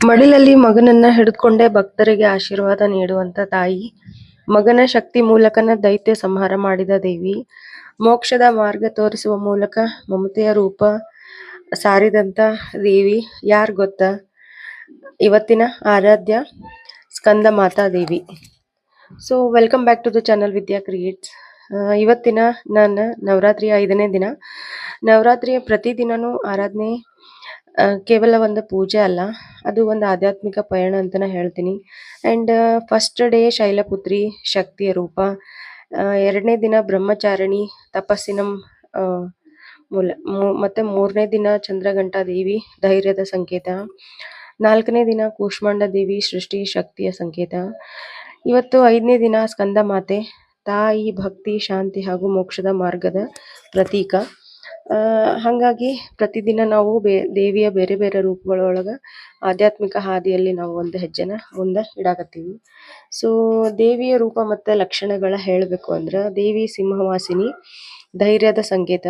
ಮಡಿಲಲ್ಲಿ ಮಗನನ್ನ ಹಿಡಿದುಕೊಂಡೇ ಭಕ್ತರಿಗೆ ಆಶೀರ್ವಾದ ನೀಡುವಂತ ತಾಯಿ. ಮಗನ ಶಕ್ತಿ ಮೂಲಕನ ದೈತ್ಯ ಸಂಹಾರ ಮಾಡಿದ ದೇವಿ. ಮೋಕ್ಷದ ಮಾರ್ಗ ತೋರಿಸುವ ಮೂಲಕ ಮಮತೆಯ ರೂಪ ಸಾರಿದಂತ ದೇವಿ. ಯಾರ್ ಗೊತ್ತ? ಇವತ್ತಿನ ಆರಾಧ್ಯ ಸ್ಕಂದ ಮಾತಾ ದೇವಿ. So welcome back to the channel Vidya creates ಇವತ್ತಿನ ನಾನು ನವರಾತ್ರಿಯ ಐದನೇ ದಿನ. ನವರಾತ್ರಿಯ ಪ್ರತಿದಿನವೂ ಆರಾಧನೆ ಕೇವಲ ಒಂದು ಪೂಜೆ ಅಲ್ಲ, ಅದು ಒಂದು ಆಧ್ಯಾತ್ಮಿಕ ಪಯಣ ಅಂತಾನೆ ಹೇಳ್ತೀನಿ. ಆ್ಯಂಡ್ ಫಸ್ಟ್ ಡೇ ಶೈಲಪುತ್ರಿ ಶಕ್ತಿಯ ರೂಪ. ಎರಡನೇ ದಿನ ಬ್ರಹ್ಮಚಾರಿಣಿ ತಪಸ್ಸಿನ ಮೂಲ ಮತ್ತು ಮೂರನೇ ದಿನ ಚಂದ್ರಘಂಟಾ ದೇವಿ ಧೈರ್ಯದ ಸಂಕೇತ. ನಾಲ್ಕನೇ ದಿನ ಕೂಷ್ಮಾಂಡ ದೇವಿ ಸೃಷ್ಟಿ ಶಕ್ತಿಯ ಸಂಕೇತ. ಇವತ್ತು ಐದನೇ ದಿನ ಸ್ಕಂದ ಮಾತೆ ತಾಯಿ ಭಕ್ತಿ ಶಾಂತಿ ಹಾಗೂ ಮೋಕ್ಷದ ಮಾರ್ಗದ ಪ್ರತೀಕ. ಹಾಗಾಗಿ ಪ್ರತಿದಿನ ನಾವು ಬೇ, ದೇವಿಯ ಬೇರೆ ಬೇರೆ ರೂಪಗಳೊಳಗ ಆಧ್ಯಾತ್ಮಿಕ ಹಾದಿಯಲ್ಲಿ ನಾವು ಒಂದು ಹೆಜ್ಜೆನ ಮುಂದೆ ಇಡಾಕತ್ತೀವಿ. ಸೊ ದೇವಿಯ ರೂಪ ಮತ್ತು ಲಕ್ಷಣಗಳ ಹೇಳಬೇಕು ಅಂದ್ರೆ ದೇವಿ ಸಿಂಹವಾಸಿನಿ, ಧೈರ್ಯದ ಸಂಕೇತ,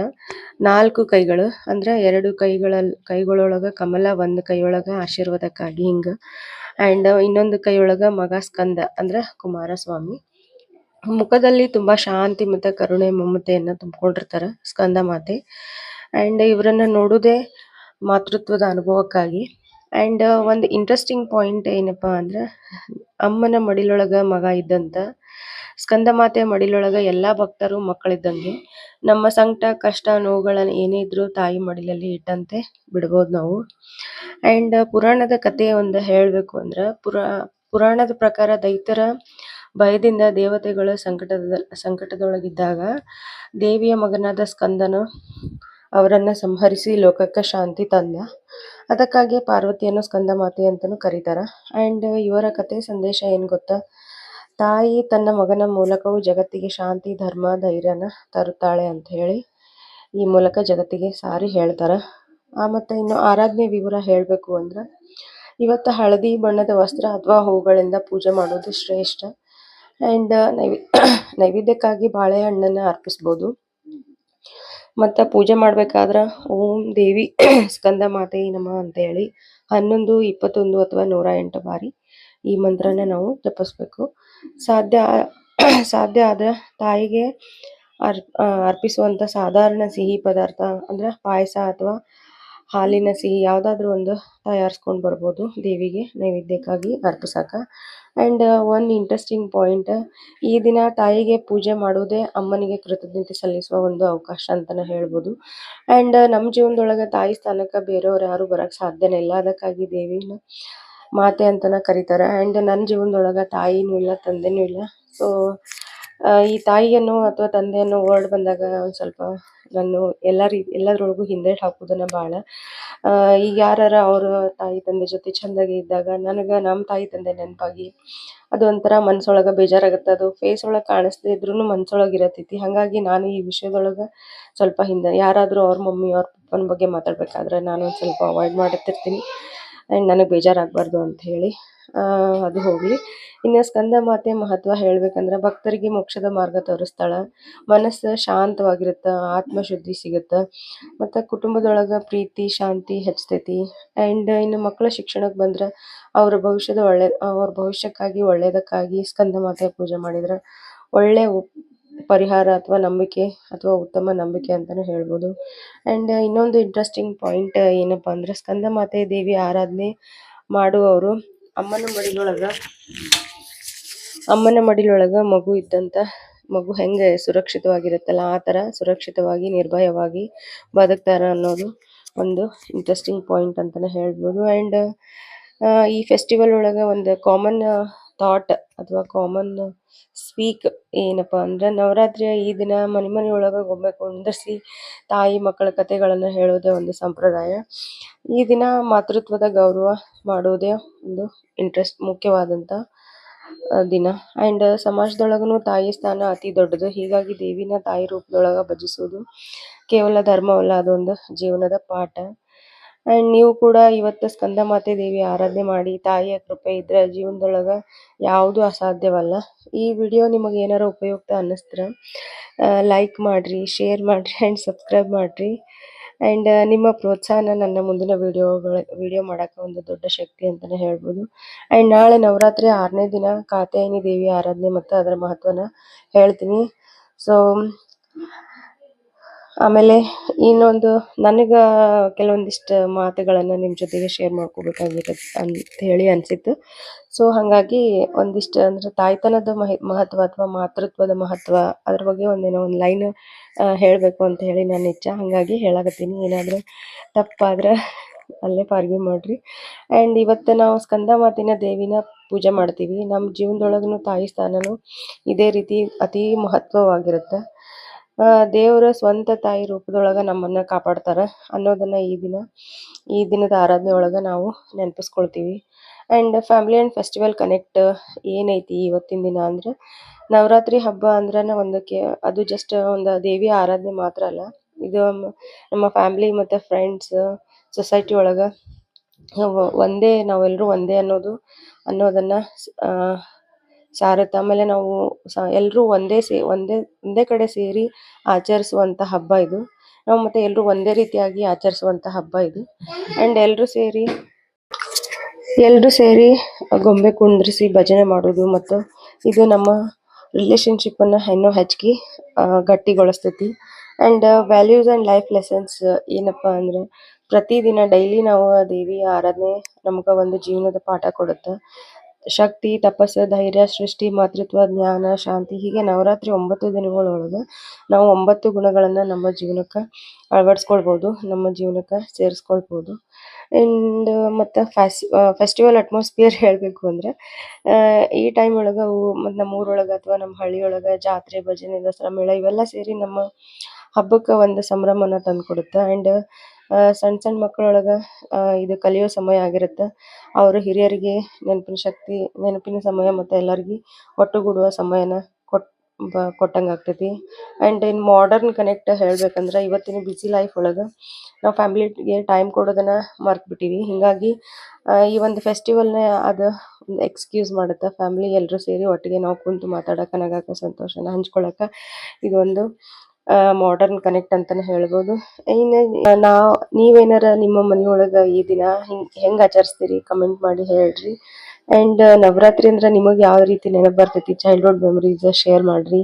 ನಾಲ್ಕು ಕೈಗಳು ಅಂದ್ರೆ ಎರಡು ಕೈಗಳ, ಕೈಗಳೊಳಗ ಕಮಲ, ಒಂದು ಕೈಯೊಳಗ ಆಶೀರ್ವಾದಕ್ಕಾಗಿ ಹಿಂಗೆ ಆ್ಯಂಡ್ ಇನ್ನೊಂದು ಕೈಯೊಳಗ ಮಗ ಸ್ಕಂದ ಅಂದ್ರೆ ಕುಮಾರಸ್ವಾಮಿ. ಮುಖದಲ್ಲಿ ತುಂಬಾ ಶಾಂತಿ ಮತ್ತೆ ಕರುಣೆ ಮಮತೆಯನ್ನ ತುಂಬಿಕೊಂಡಿರ್ತಾರೆ ಸ್ಕಂದ ಮಾತೆ. ಅಂಡ್ ಇವರನ್ನ ನೋಡುವುದೇ ಮಾತೃತ್ವದ ಅನುಭವಕ್ಕಾಗಿ. ಅಂಡ್ ಒಂದು ಇಂಟ್ರೆಸ್ಟಿಂಗ್ ಪಾಯಿಂಟ್ ಏನಪ್ಪಾ ಅಂದ್ರೆ, ಅಮ್ಮನ ಮಡಿಲೊಳಗ ಮಗ ಇದ್ದಂತ, ಸ್ಕಂದ ಮಾತೆ ಮಡಿಲೊಳಗ ಎಲ್ಲಾ ಭಕ್ತರು ಮಕ್ಕಳಿದ್ದಂಗೆ, ನಮ್ಮ ಸಂಕಟ, ಕಷ್ಟ, ನೋವುಗಳನ್ನ ಏನೇ ಇದ್ರೂ ತಾಯಿ ಮಡಿಲಲ್ಲಿ ಇಟ್ಟಂತೆ ಬಿಡ್ಬೋದು ನಾವು. ಅಂಡ್ ಪುರಾಣದ ಕಥೆ ಒಂದು ಹೇಳಬೇಕು ಅಂದ್ರ, ಪುರಾ, ಪುರಾಣದ ಪ್ರಕಾರ ದೈತ್ಯರ ಭಯದಿಂದ ದೇವತೆಗಳ ಸಂಕಟದ, ಸಂಕಟದೊಳಗಿದ್ದಾಗ ದೇವಿಯ ಮಗನಾದ ಸ್ಕಂದನು ಅವರನ್ನು ಸಂಹರಿಸಿ ಲೋಕಕ್ಕೆ ಶಾಂತಿ ತಂದ. ಅದಕ್ಕಾಗಿ ಪಾರ್ವತಿಯನ್ನು ಸ್ಕಂದ ಮಾತೆ ಅಂತಲೂ ಕರೀತಾರ. ಅಂಡ್ ಇವರ ಕತೆ ಸಂದೇಶ ಏನು ಗೊತ್ತಾ? ತಾಯಿ ತನ್ನ ಮಗನ ಮೂಲಕವೂ ಜಗತ್ತಿಗೆ ಶಾಂತಿ, ಧರ್ಮ, ಧೈರ್ಯನ ತರುತ್ತಾಳೆ ಅಂತ ಹೇಳಿ ಈ ಮೂಲಕ ಜಗತ್ತಿಗೆ ಸಾರಿ ಹೇಳ್ತಾರೆ. ಆ ಮತ್ತೆ ಇನ್ನು ಆರಾಧನೆ ವಿವರ ಹೇಳಬೇಕು ಅಂದ್ರೆ, ಇವತ್ತು ಹಳದಿ ಬಣ್ಣದ ವಸ್ತ್ರ ಅಥವಾ ಹೂಗಳಿಂದ ಪೂಜೆ ಮಾಡೋದು ಶ್ರೇಷ್ಠ. ಅಂಡ್ ನೈವೇ, ನೈವೇದ್ಯಕ್ಕಾಗಿ ಬಾಳೆಹಣ್ಣನ್ನ ಅರ್ಪಿಸ್ಬೋದು. ಮತ್ತು ಪೂಜೆ ಮಾಡ್ಬೇಕಾದ್ರೆ ಓಂ ದೇವಿ ಸ್ಕಂದ ಮಾತೆ ನಮ ಅಂತ ಹೇಳಿ ಹನ್ನೊಂದು, ಇಪ್ಪತ್ತೊಂದು ಅಥವಾ ನೂರ ಎಂಟು ಬಾರಿ ಈ ಮಂತ್ರನ ನಾವು ಜಪಿಸ್ಬೇಕು. ಸಾಧ್ಯ ಸಾಧ್ಯ ಆದ್ರೆ ತಾಯಿಗೆ ಅರ್ ಅರ್ಪಿಸುವಂಥ ಸಾಧಾರಣ ಸಿಹಿ ಪದಾರ್ಥ ಅಂದ್ರೆ ಪಾಯಸ ಅಥವಾ ಹಾಲಿನ ಸಿಹಿ ಯಾವುದಾದ್ರೂ ಒಂದು ತಯಾರಿಸ್ಕೊಂಡು ಬರ್ಬೋದು ದೇವಿಗೆ ನೈವೇದ್ಯಕ್ಕಾಗಿ ಅರ್ಪಿಸಕ. ಅಂಡ್ ಒನ್ ಇಂಟ್ರೆಸ್ಟಿಂಗ್ ಪಾಯಿಂಟ್ ಈ ದಿನ ತಾಯಿಗೆ ಪೂಜೆ ಮಾಡುವುದೇ ಅಮ್ಮನಿಗೆ ಕೃತಜ್ಞತೆ ಸಲ್ಲಿಸುವ ಒಂದು ಅವಕಾಶ ಅಂತಾನೆ ಹೇಳ್ಬೋದು. ಅಂಡ್ ನಮ್ಮ ಜೀವನದೊಳಗೆ ತಾಯಿ ಸ್ಥಾನಕ್ಕೆ ಬೇರೆಯವ್ರು ಯಾರು ಬರಕ್ ಸಾಧ್ಯನೇ ಇಲ್ಲ. ಅದಕ್ಕಾಗಿ ದೇವಿನ ಮಾತೆ ಅಂತಾನೆ ಕರೀತಾರೆ. ಅಂಡ್ ನನ್ನ ಜೀವನದೊಳಗೆ ತಾಯಿನೂ ಇಲ್ಲ, ತಂದೆನೂ ಇಲ್ಲ. ಸೊ ಈ ತಾಯಿಯನ್ನು ಅಥವಾ ತಂದೆಯನ್ನು ವರ್ಡ್ ಬಂದಾಗ ಒಂದು ಸ್ವಲ್ಪ ನಾನು ಎಲ್ಲ ರೀ ಎಲ್ಲದ್ರೊಳಗೂ ಹಿಂದೇಟ್ ಹಾಕೋದನ್ನ ಭಾಳ ಈಗ ಯಾರಾರ ಅವ್ರ ತಾಯಿ ತಂದೆ ಜೊತೆ ಚಂದಾಗಿ ಇದ್ದಾಗ ನನಗೆ ನಮ್ಮ ತಾಯಿ ತಂದೆ ನೆನಪಾಗಿ ಅದೊಂಥರ ಮನ್ಸೊಳಗೆ ಬೇಜಾರಾಗುತ್ತೆ. ಅದು ಫೇಸ್ ಒಳಗ ಕಾಣಿಸ್ದೇ ಇದ್ರೂನು ಮನ್ಸೊಳಗೆ ಇರತೈತಿ. ಹಾಗಾಗಿ ನಾನು ಈ ವಿಷಯದೊಳಗೆ ಸ್ವಲ್ಪ ಹಿಂದೆ ಯಾರಾದರೂ ಅವ್ರ ಮಮ್ಮಿ, ಅವ್ರ ಪಪ್ಪನ ಬಗ್ಗೆ ಮಾತಾಡ್ಬೇಕಾದ್ರೆ ನಾನು ಒಂದು ಸ್ವಲ್ಪ ಅವಾಯ್ಡ್ ಮಾಡುತ್ತಿರ್ತೀನಿ ಅಂಡ್ ನನಗೆ ಬೇಜಾರಾಗಬಾರ್ದು ಅಂತ ಹೇಳಿ ಅದು ಹೋಗಲಿ. ಇನ್ನು ಸ್ಕಂದ ಮಾತೆ ಮಹತ್ವ ಹೇಳಬೇಕಂದ್ರೆ ಭಕ್ತರಿಗೆ ಮೋಕ್ಷದ ಮಾರ್ಗ ತೋರಿಸ್ತಾಳೆ. ಮನಸ್ಸು ಶಾಂತವಾಗಿರುತ್ತೆ, ಆತ್ಮಶುದ್ಧಿ ಸಿಗುತ್ತೆ. ಮತ್ತು ಕುಟುಂಬದೊಳಗೆ ಪ್ರೀತಿ, ಶಾಂತಿ ಹೆಚ್ಚತೈತಿ. ಆ್ಯಂಡ್ ಇನ್ನು ಮಕ್ಕಳ ಶಿಕ್ಷಣಕ್ಕೆ ಬಂದ್ರೆ ಅವರ ಭವಿಷ್ಯದ ಒಳ್ಳೆ, ಅವ್ರ ಭವಿಷ್ಯಕ್ಕಾಗಿ ಒಳ್ಳೆಯದಕ್ಕಾಗಿ ಸ್ಕಂದ ಮಾತೆ ಪೂಜೆ ಮಾಡಿದ್ರೆ ಒಳ್ಳೆಯ ಪರಿಹಾರ ಅಥವಾ ನಂಬಿಕೆ ಅಥವಾ ಉತ್ತಮ ನಂಬಿಕೆ ಅಂತಲೇ ಹೇಳ್ಬೋದು. ಅಂಡ್ ಇನ್ನೊಂದು ಇಂಟ್ರೆಸ್ಟಿಂಗ್ ಪಾಯಿಂಟ್ ಏನಪ್ಪ ಅಂದ್ರೆ ಸ್ಕಂದ ಮಾತೆ ದೇವಿ ಆರಾಧನೆ ಮಾಡುವವರು ಅಮ್ಮನ ಮಡಿಲೊಳಗ ಅಮ್ಮನ ಮಡಿಲೊಳಗ ಮಗು ಇದ್ದಂತ, ಮಗು ಹೆಂಗೆ ಸುರಕ್ಷಿತವಾಗಿರುತ್ತಲ್ಲ, ಆ ಥರ ಸುರಕ್ಷಿತವಾಗಿ, ನಿರ್ಭಯವಾಗಿ ಬದುಕ್ತಾರ ಅನ್ನೋದು ಒಂದು ಇಂಟ್ರೆಸ್ಟಿಂಗ್ ಪಾಯಿಂಟ್ ಅಂತಲೇ ಹೇಳ್ಬೋದು. ಅಂಡ್ ಈ ಫೆಸ್ಟಿವಲ್ ಒಳಗ ಒಂದು ಕಾಮನ್ ಥಾಟ್ ಅಥವಾ ಕಾಮನ್ ಸ್ಪೀಕ್ ಏನಪ್ಪ ಅಂದ್ರೆ ನವರಾತ್ರಿಯ ಈ ದಿನ ಮನೆ ಮನೆ ಒಳಗ ಗೊಂಬೆ ಕುಂದರ್ಸಿ ತಾಯಿ ಮಕ್ಕಳ ಕಥೆಗಳನ್ನ ಹೇಳೋದೇ ಒಂದು ಸಂಪ್ರದಾಯ. ಈ ದಿನ ಮಾತೃತ್ವದ ಗೌರವ ಮಾಡೋದೇ ಒಂದು ಇಂಟ್ರೆಸ್ಟ್ ಮುಖ್ಯವಾದಂತ ದಿನ. ಅಂಡ್ ಸಮಾಜದೊಳಗನು ತಾಯಿ ಸ್ಥಾನ ಅತಿ ದೊಡ್ಡದು. ಹೀಗಾಗಿ ದೇವಿನ ತಾಯಿ ರೂಪದೊಳಗ ಭಜಿಸೋದು ಕೇವಲ ಧರ್ಮವಲ್ಲ, ಅದೊಂದು ಜೀವನದ ಪಾಠ. ಅಂಡ್ ನೀವು ಕೂಡ ಇವತ್ತು ಸ್ಕಂದ ಮಾತೆ ದೇವಿ ಆರಾಧನೆ ಮಾಡಿ, ತಾಯಿಯ ಕೃಪೆ ಇದ್ರೆ ಜೀವನದೊಳಗ ಯಾವುದು ಅಸಾಧ್ಯವಲ್ಲ. ಈ ವಿಡಿಯೋ ನಿಮಗೆ ಏನಾರ ಉಪಯುಕ್ತ ಅನ್ನಿಸ್ತ್ರ ಲೈಕ್ ಮಾಡ್ರಿ ಶೇರ್ ಮಾಡ್ರಿ ಅಂಡ್ ಸಬ್ಸ್ಕ್ರೈಬ್ ಮಾಡ್ರಿ. ಆ್ಯಂಡ್ ನಿಮ್ಮ ಪ್ರೋತ್ಸಾಹನ ನನ್ನ ಮುಂದಿನ ವಿಡಿಯೋಗಳ ವಿಡಿಯೋ ಮಾಡೋಕ್ಕೆ ಒಂದು ದೊಡ್ಡ ಶಕ್ತಿ ಅಂತಲೇ ಹೇಳ್ಬೋದು. ಆ್ಯಂಡ್ ನಾಳೆ ನವರಾತ್ರಿ ಆರನೇ ದಿನ ಕಾತ್ಯಾಯಿನಿ ದೇವಿ ಆರಾಧನೆ ಮತ್ತು ಅದರ ಮಹತ್ವನ ಹೇಳ್ತೀನಿ. ಸೊ ಆಮೇಲೆ ಇನ್ನೊಂದು ನನಗೆ ಕೆಲವೊಂದಿಷ್ಟು ಮಾತುಗಳನ್ನು ನಿಮ್ಮ ಜೊತೆಗೆ ಶೇರ್ ಮಾಡ್ಕೋಬೇಕಾಗಿರುತ್ತೆ ಅಂತ ಹೇಳಿ ಅನಿಸಿತ್ತು. ಸೊ ಹಾಗಾಗಿ ಒಂದಿಷ್ಟು ಅಂದರೆ ತಾಯ್ತನದ ಮಹಿ, ಮಹತ್ವ ಅಥವಾ ಮಾತೃತ್ವದ ಮಹತ್ವ ಅದ್ರ ಬಗ್ಗೆ ಒಂದೇನೋ ಒಂದು ಲೈನ್ ಹೇಳಬೇಕು ಅಂತ ಹೇಳಿ ನನ್ನ ಇಚ್ಛೆ ಹಾಗಾಗಿ ಹೇಳಾಕತ್ತೀನಿ. ಏನಾದರೂ ತಪ್ಪಾದ್ರೆ ಅಲ್ಲೇ ಪಾರ್ಗಿ ಮಾಡ್ರಿ. ಆ್ಯಂಡ್ ಇವತ್ತು ನಾವು ಸ್ಕಂದ ಮಾತಿನ ದೇವಿನ ಪೂಜೆ ಮಾಡ್ತೀವಿ. ನಮ್ಮ ಜೀವನದೊಳಗೂ ತಾಯಿ ಸ್ಥಾನನೂ ಇದೇ ರೀತಿ ಅತಿ ಮಹತ್ವವಾಗಿರುತ್ತೆ. ದೇವರ ಸ್ವಂತ ತಾಯಿ ರೂಪದೊಳಗ ನಮ್ಮನ್ನ ಕಾಪಾಡ್ತಾರ ಅನ್ನೋದನ್ನ ಈ ದಿನ, ಈ ದಿನದ ಆರಾಧನೆ ಒಳಗ ನಾವು ನೆನಪಿಸ್ಕೊಳ್ತೀವಿ. And family and festival connect ಏನೈತಿ ಇವತ್ತಿನ ದಿನ ಅಂದ್ರೆ, ನವರಾತ್ರಿ ಹಬ್ಬ ಅಂದ್ರನ ಒಂದಕ್ಕೆ, ಅದು ಜಸ್ಟ್ ಒಂದು ದೇವಿ ಆರಾಧನೆ ಮಾತ್ರ ಅಲ್ಲ, ಇದು ನಮ್ಮ ಫ್ಯಾಮಿಲಿ ಮತ್ತು ಫ್ರೆಂಡ್ಸ್ ಸೊಸೈಟಿ ಒಳಗ, ಒಂದೇ ನಾವೆಲ್ಲರೂ ಒಂದೇ ಅನ್ನೋದು, ಅನ್ನೋದನ್ನ ಸಾರುತ್ತೆ ಆಮೇಲೆ ನಾವು ಸ ಎಲ್ಲರೂ ಒಂದೇ ಸೇ, ಒಂದೇ ಒಂದೇ ಕಡೆ ಸೇರಿ ಆಚರಿಸುವಂಥ ಹಬ್ಬ ಇದು. ನಾವು ಮತ್ತೆ ಎಲ್ಲರೂ ಒಂದೇ ರೀತಿಯಾಗಿ ಆಚರಿಸುವಂಥ ಹಬ್ಬ ಇದು. ಆ್ಯಂಡ್ ಎಲ್ಲರೂ ಸೇರಿ ಎಲ್ಲರೂ ಸೇರಿ ಗೊಂಬೆ ಕುಂದ್ರಿಸಿ ಭಜನೆ ಮಾಡೋದು ಮತ್ತು ಇದು ನಮ್ಮ ರಿಲೇಶನ್ಶಿಪ್ಪನ್ನು ಇನ್ನೂ ಹೆಚ್ಚಿಗೆ ಗಟ್ಟಿಗೊಳಿಸ್ತೈತಿ. And values and life lessons ಏನಪ್ಪ ಅಂದರೆ ಪ್ರತಿದಿನ ಡೈಲಿ ನಾವು ದೇವಿಯ ಆರಾಧನೆ ನಮ್ಗೆ ಒಂದು ಜೀವನದ ಪಾಠ ಕೊಡುತ್ತೆ. ಶಕ್ತಿ, ತಪಸ್ಸು, ಧೈರ್ಯ, ಸೃಷ್ಟಿ, ಮಾತೃತ್ವ, ಜ್ಞಾನ, ಶಾಂತಿ ಹೀಗೆ ನವರಾತ್ರಿ ಒಂಬತ್ತು ದಿನಗಳೊಳಗೆ ನಾವು ಒಂಬತ್ತು ಗುಣಗಳನ್ನು ನಮ್ಮ ಜೀವನಕ್ಕೆ ಅಳವಡಿಸ್ಕೊಳ್ಬೋದು, ನಮ್ಮ ಜೀವನಕ್ಕೆ ಸೇರಿಸ್ಕೊಳ್ಬೋದು. ಆ್ಯಂಡ್ ಮತ್ತು ಫೆಸ್ ಫೆಸ್ಟಿವಲ್ ಅಟ್ಮಾಸ್ಫಿಯರ್ ಹೇಳಬೇಕು ಅಂದ್ರೆ ಈ ಟೈಮ್ ಒಳಗೆ ಮತ್ತು ನಮ್ಮ ಊರೊಳಗೆ ಅಥವಾ ನಮ್ಮ ಹಳ್ಳಿಯೊಳಗೆ ಜಾತ್ರೆ, ಭಜನೆ, ದಸರಾ, ಮೇಳ ಇವೆಲ್ಲ ಸೇರಿ ನಮ್ಮ ಹಬ್ಬಕ್ಕೆ ಒಂದು ಸಂಭ್ರಮನ ತಂದುಕೊಡುತ್ತೆ. ಆ್ಯಂಡ್ ಸಣ್ಣ ಸಣ್ಣ ಮಕ್ಕಳೊಳಗೆ ಇದು ಕಲಿಯೋ ಸಮಯ ಆಗಿರುತ್ತೆ. ಅವರು ಹಿರಿಯರಿಗೆ ನೆನಪಿನ ಶಕ್ತಿ, ನೆನಪಿನ ಸಮಯ ಮತ್ತು ಎಲ್ಲಾರಿಗಿ ಒಟ್ಟುಗೂಡುವ ಸಮಯನ ಕೊಟ್, ಬ, ಕೊಟ್ಟಂಗೆ ಆಗ್ತೈತಿ. ಆ್ಯಂಡ್ ಇನ್ ಮಾಡರ್ನ್ ಕನೆಕ್ಟ್ ಹೇಳ್ಬೇಕಂದ್ರೆ ಇವತ್ತಿನ ಬ್ಯುಸಿ ಲೈಫ್ ಒಳಗ ನಾವು ಫ್ಯಾಮಿಲಿಗೆ ಟೈಮ್ ಕೊಡೋದನ್ನ ಮರ್ತ್ಬಿಟ್ಟಿವಿ. ಹೀಗಾಗಿ ಹಿಂಗಾಗಿ ಈ ಒಂದು ಫೆಸ್ಟಿವಲ್ನ ಅದು ಎಕ್ಸ್ಕ್ಯೂಸ್ ಮಾಡುತ್ತೆ ಫ್ಯಾಮಿಲಿ ಎಲ್ಲರೂ ಸೇರಿ ಒಟ್ಟಿಗೆ ನಾವು ಕುಂತು ಮಾತಾಡಕ, ನಗಾಕ, ಸಂತೋಷನ ಹಂಚ್ಕೊಳಕ. ಇದೊಂದು ಮಾಡರ್ನ್ ಕನೆಕ್ಟ್ ಅಂತಾನೆ ಹೇಳ್ಬೋದು. ಇನ್ನು ನಾ, ನೀವೇನಾರ ನಿಮ್ಮ ಮನೆಯೊಳಗ ಈ ದಿನ ಹಿಂಗೆ, ಹೆಂಗೆ ಆಚರಿಸ್ತೀರಿ? ಕಮೆಂಟ್ ಮಾಡಿ ಹೇಳ್ರಿ. ಆ್ಯಂಡ್ ನವರಾತ್ರಿ ಅಂದ್ರೆ ನಿಮಗೆ ಯಾವ ರೀತಿ ನೆನಪು ಬರ್ತೈತಿ? ಚೈಲ್ಡ್ಹುಡ್ ಮೆಮರೀಸ್ ಶೇರ್ ಮಾಡ್ರಿ.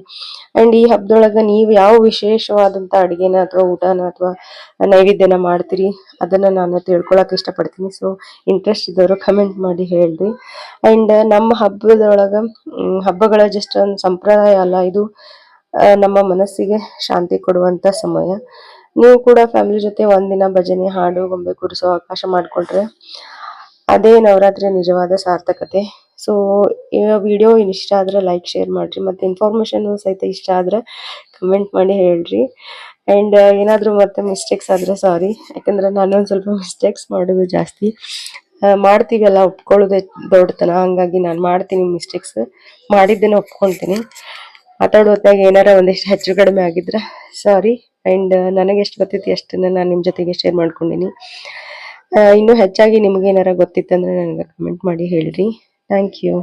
ಆ್ಯಂಡ್ ಈ ಹಬ್ಬದೊಳಗೆ ನೀವು ಯಾವ ವಿಶೇಷವಾದಂಥ ಅಡುಗೆನ ಅಥವಾ ಊಟನ ಅಥವಾ ನೈವೇದ್ಯನ ಮಾಡ್ತೀರಿ? ಅದನ್ನು ನಾನು ತಿಳ್ಕೊಳಕ್ಕೆ ಇಷ್ಟಪಡ್ತೀನಿ. ಸೊ ಇಂಟ್ರೆಸ್ಟ್ ಇದ್ದವರು ಕಮೆಂಟ್ ಮಾಡಿ ಹೇಳ್ರಿ. ಆ್ಯಂಡ್ ನಮ್ಮ ಹಬ್ಬದೊಳಗೆ ಹಬ್ಬಗಳ ಜಸ್ಟ್ ಒಂದು ಸಂಪ್ರದಾಯ ಅಲ್ಲ, ಇದು ನಮ್ಮ ಮನಸ್ಸಿಗೆ ಶಾಂತಿ ಕೊಡುವಂತ ಸಮಯ. ನೀವು ಕೂಡ ಫ್ಯಾಮಿಲಿ ಜೊತೆ ಒಂದಿನ ಭಜನೆ, ಹಾಡು, ಗೊಂಬೆ ಕೂರಿಸೋ ಅವಕಾಶ ಮಾಡಿಕೊಂಡ್ರೆ ಅದೇ ನವರಾತ್ರಿಯ ನಿಜವಾದ ಸಾರ್ಥಕತೆ. ಸೊ ವಿಡಿಯೋ ಇಷ್ಟ ಆದ್ರೆ ಲೈಕ್ ಶೇರ್ ಮಾಡಿರಿ. ಮತ್ತು ಇನ್ಫಾರ್ಮೇಷನ್ ಸಹಿತ ಇಷ್ಟ ಆದ್ರೆ ಕಮೆಂಟ್ ಮಾಡಿ ಹೇಳ್ರಿ. ಆ್ಯಂಡ್ ಏನಾದರೂ ಮತ್ತೆ ಮಿಸ್ಟೇಕ್ಸ್ ಆದರೆ ಸಾರಿ ಯಾಕಂದ್ರೆ ನಾನು ಒಂದು ಸ್ವಲ್ಪ ಮಿಸ್ಟೇಕ್ಸ್ ಮಾಡೋದು ಜಾಸ್ತಿ. ಮಾಡ್ತೀವಲ್ಲ, ಒಪ್ಕೊಳ್ಳೋದೇ ದೊಡ್ಡತನ. ಹಂಗಾಗಿ ನಾನು ಮಾಡ್ತೀನಿ ಮಿಸ್ಟೇಕ್ಸ್ ಮಾಡಿದ್ದೇನೆ ಒಪ್ಕೊಳ್ತೀನಿ ಮಾತಾಡೋ ಹೊತ್ತಾಗ ಏನಾರ ಒಂದಿಷ್ಟು ಹೆಚ್ಚು ಕಡಿಮೆ ಆಗಿದ್ರೆ ಸಾರಿ ಆ್ಯಂಡ್ ನನಗೆ ಎಷ್ಟು ಗೊತ್ತೈತಿ ಅಷ್ಟನ್ನು ನಾನು ನಿಮ್ಮ ಜೊತೆಗೆ ಶೇರ್ ಮಾಡ್ಕೊಂಡಿನಿ. ಆ, ಇನ್ನೂ ಹೆಚ್ಚಾಗಿ ನಿಮಗೇನಾರ ಗೊತ್ತಿತ್ತಂದ್ರೆ ನನಗೆ ಕಮೆಂಟ್ ಮಾಡಿ ಹೇಳ್ರಿ. Thank you